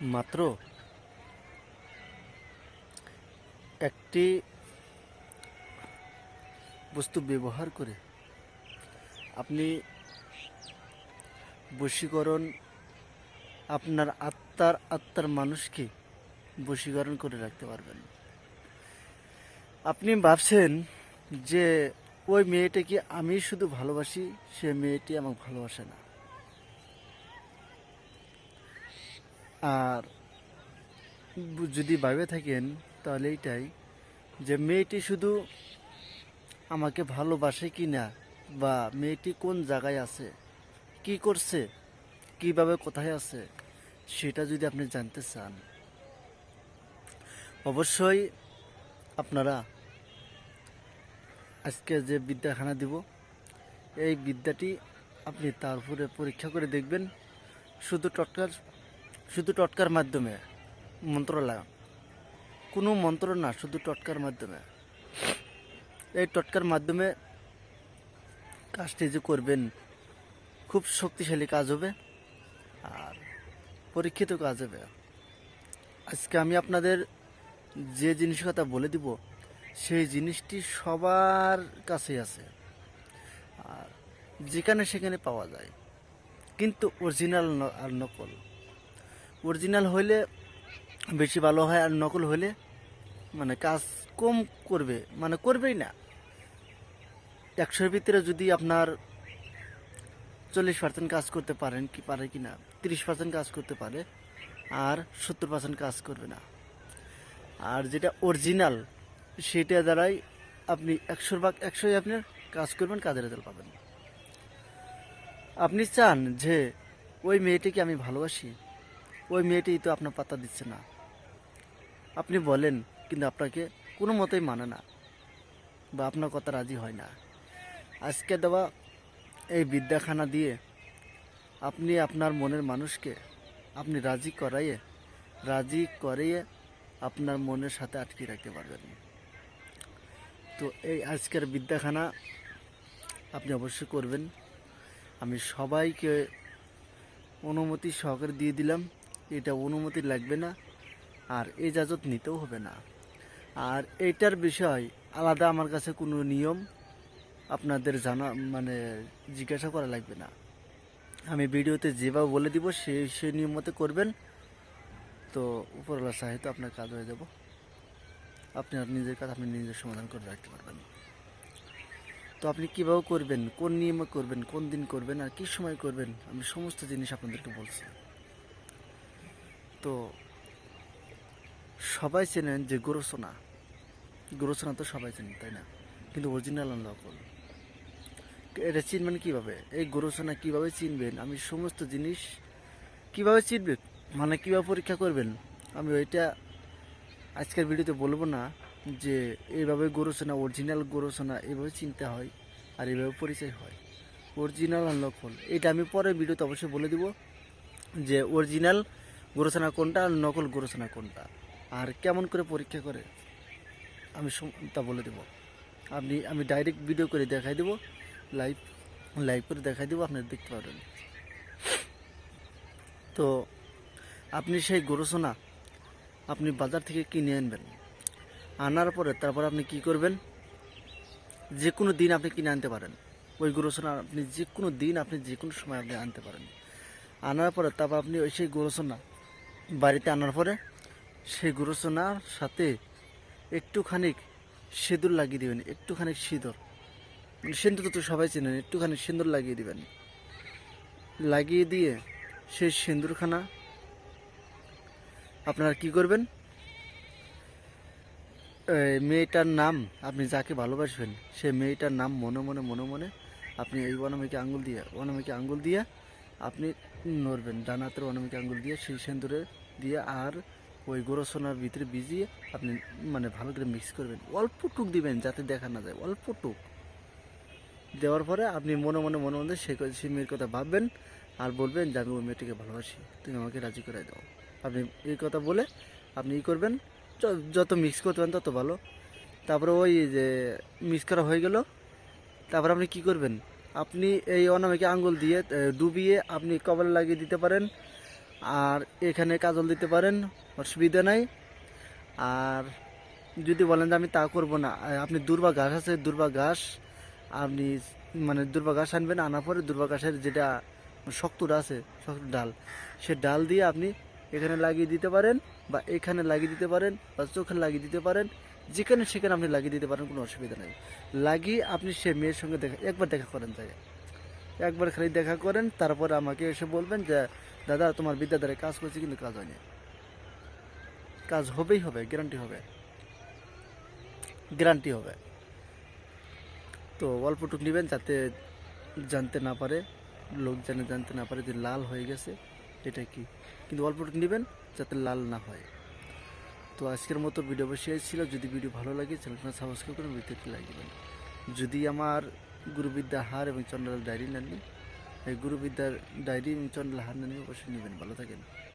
মাত্র একটি বস্তু ব্যবহার করে আপনি বশীকরণ আপনার আত্মার আত্মার মানুষকে বশীকরণ করে রাখতে পারবেন। আপনি ভাবছেন যে, ওই মেয়েটাকে আমি শুধু ভালোবাসি, সে মেয়েটি আমাকে ভালোবাসে না। আর যদি ভাবে থাকেন, তাহলে এইটাই যে মেয়েটি শুধু আমাকে ভালোবাসে কি না বা মেয়েটি কোন জায়গায় আছে, কি করছে, কীভাবে কোথায় আছে, সেটা যদি আপনি জানতে চান, অবশ্যই আপনারা আজকে যে বিদ্যাখানা দিব, এই বিদ্যাটি আপনি তার উপরে পরীক্ষা করে দেখবেন। শুধু টটকার শুধু টটকার মাধ্যমে, মন্ত্রণালয়। কোনো মন্ত্র না, শুধু টটকার মাধ্যমে। এই টটকার মাধ্যমে কাজটি যে করবেন, খুব শক্তিশালী কাজ হবে আর পরীক্ষিত কাজ হবে। আজকে আমি আপনাদের যে জিনিস কথা বলে দিব, সেই জিনিসটি সবার কাছেই আছে। আর যেখানে সেখানে পাওয়া যায়, কিন্তু অরিজিনাল আর নকল। অরিজিনাল হইলে বেশি ভালো হয় আর নকল হলে মানে কাজ কম করবে। মানে করবেই না। একশোর ভিতরে যদি আপনার চল্লিশ পার্সেন্ট কাজ করতে পারেন কি পারে কি না, তিরিশ পার্সেন্ট কাজ করতে পারে আর সত্তর পার্সেন্ট কাজ করবে না। আর যেটা অরিজিনাল সেটা দ্বারাই আপনি একশোর ভাগ একশোই আপনার কাজ করবেন, কাজের রেজাল্ট পাবেন। আপনি চান যে ওই মেয়েটিকে আমি ভালোবাসি ওই মেয়েটি তো আপনার পাত্তা দিচ্ছে না। আপনি বলেন, কিন্তু আপনাকে কোনো মতেই মানে না বা আপনার কথা রাজি হয় না। আজকে দেওয়া এই বিদ্যাখানা দিয়ে আপনি আপনার মনের মানুষকে আপনি রাজি করাইয়ে, রাজি করিয়ে আপনার মনের সাথে আটকে রাখতে পারবেন। তো এই আজকের বিদ্যাখানা আপনি অবশ্যই করবেন। আমি সবাইকে অনুমতি সহকারে দিয়ে দিলাম। এটা অনুমতি লাগবে না, আর এজাজত নিতেও হবে না। আর এইটার বিষয় আলাদা আমার কাছে কোনো নিয়ম আপনাদের জানা মানে জিজ্ঞাসা করা লাগবে না। আমি ভিডিওতে যেভাবে বলে দিব সে সেই নিয়ম মতো করবেন। তো উপরওয়ালা সাহিত্য আপনার কাজ হয়ে যাব। আপনি আর নিজের কাজ আপনি নিজের সমাধান করে রাখতে পারবেন। তো আপনি কীভাবে করবেন, কোন নিয়মে করবেন, কোন দিন করবেন, আর কী সময় করবেন, আমি সমস্ত জিনিস আপনাদেরকে বলছি। তো সবাই চেনেন যে গোরসোনা। গোরসোনা তো সবাই চেনেন, তাই না? কিন্তু অরিজিনাল নকল এটা চিনবেন কীভাবে? এই গোরসোনা কীভাবে চিনবেন? আমি সমস্ত জিনিস কীভাবে চিনবেন মানে কীভাবে পরীক্ষা করবেন? আমি ওইটা আজকের ভিডিওতে বলব না যে এইভাবে গরুসোনা অরিজিনাল গরুসোনা এইভাবে চিনতে হয় আর এইভাবে পরিচয় হয়। অরিজিনাল আর নকল এটা আমি পরের ভিডিওতে অবশ্যই বলে দিব যে অরিজিনাল গরুসোনা কোনটা আর নকল গরুসোনা কোনটা? আর কেমন করে পরীক্ষা করে? আমি তা বলে দেব। আপনি, আমি ডাইরেক্ট ভিডিও করে দেখাই দেবো। লাইভ লাইভ করে দেখাই দেবো আপনারা দেখতে পারবেন। তো, আপনি সেই গরুসোনা, আপনি বাজার থেকে কিনে আনবেন। আনার পরে তারপর আপনি কি করবেন? যে কোনো দিন আপনি কিনে আনতে পারেন। ওই গরুসোনা আপনি যে কোনো দিন আপনি যে কোনো সময় আপনি আনতে পারেন। আনার পরে তারপর আপনি ওই সেই গরুসোনা বাড়িতে আনার পরে সেই গরুসোনার সাথে একটুখানি সিঁদুর লাগিয়ে দেবেন একটুখানি সিঁদুর। মানে সিঁদুর তো সবাই চেনেন, একটুখানি সিঁদুর লাগিয়ে দেবেন। লাগিয়ে দিয়ে সেই সিঁদুরখানা আপনারা কি করবেন? মেয়েটার নাম আপনি যাকে ভালোবাসবেন, সেই মেয়েটার নাম মনে মনে মনে মনে আপনি এই অনামিকে আঙ্গুল দিয়ে অনামিকে আঙ্গুল দিয়ে আপনি নড়বেন ডানাতের অনামিকে আঙ্গুল দিয়ে, সেই সেন্দুরে দিয়ে আর ওই গোরসোনার ভিতরে ভিজিয়ে আপনি মানে ভালো করে মিক্স করবেন। অল্প টুক দিবেন যাতে দেখা না যায়, অল্প টুক। দেওয়ার পরে আপনি মনে মনে মনে মনে সে মেয়ের কথা ভাববেন আর বলবেন যে আমি ওই মেয়েটিকে ভালোবাসি। তুমি আমাকে রাজি করে দাও। আপনি এই কথা বলে আপনি ই করবেন যত মিক্স করতে পারেন তত ভালো। তারপরে ওই যে মিক্স করা হয়ে গেল। তারপর আপনি কি করবেন? আপনি এই অনামিকে আঙ্গুল দিয়ে ডুবিয়ে আপনি কবলে লাগিয়ে দিতে পারেন, আর এখানে কাজল দিতে পারেন, অসুবিধা নাই। আর যদি বলেন যে আমি তা করব না আপনি দুর্বা ঘাস আছে, দুর্বা ঘাস, আপনি মানে দুর্বা ঘাস আনবেন, আনার পরে দুর্বা ঘাসের যেটা শক্তটা আছে, শক্ত ডাল, সে ডাল দিয়ে আপনি এখানে লাগিয়ে দিতে পারেন, বা এখানে লাগিয়ে দিতে পারেন, বা চোখে লাগিয়ে দিতে পারেন যেখানে সেখানে আপনি লাগিয়ে দিতে পারেন, কোনো অসুবিধা নেই। লাগিয়ে আপনি সে মেয়ের সঙ্গে দেখা, একবার দেখা করেন তাকে। একবার খালি দেখা করেন, তারপর আমাকে এসে বলবেন যে, দাদা, তোমার বিদ্যাধারে কাজ করছি, কিন্তু কাজ হয়নি। কাজ হবেই হবে গ্যারান্টি হবে। গ্যারান্টি হবে। তো অল্পটুক নেবেন যাতে জানতে না পারে, লোক জানে জানতে না পারে যে লাল হয়ে গেছে, এটা কি? কিন্তু অল্পটুক নেবেন যাতে লাল না হয়। তো আজকের মতো ভিডিও বসে ছিল। যদি ভিডিও ভালো লাগে, চ্যানেলটা সাবস্ক্রাইব করে ভিডিওটি লাইক দেবেন। যদি আমার গুরুবিদ্যা হার এবং চন্দ্রাল ডায়েরি নেননি এই গুরুবিদ্যার ডায়েরি এবং চন্দ্রাল হার নেন অবশ্যই নেবেন। ভালো থাকেন।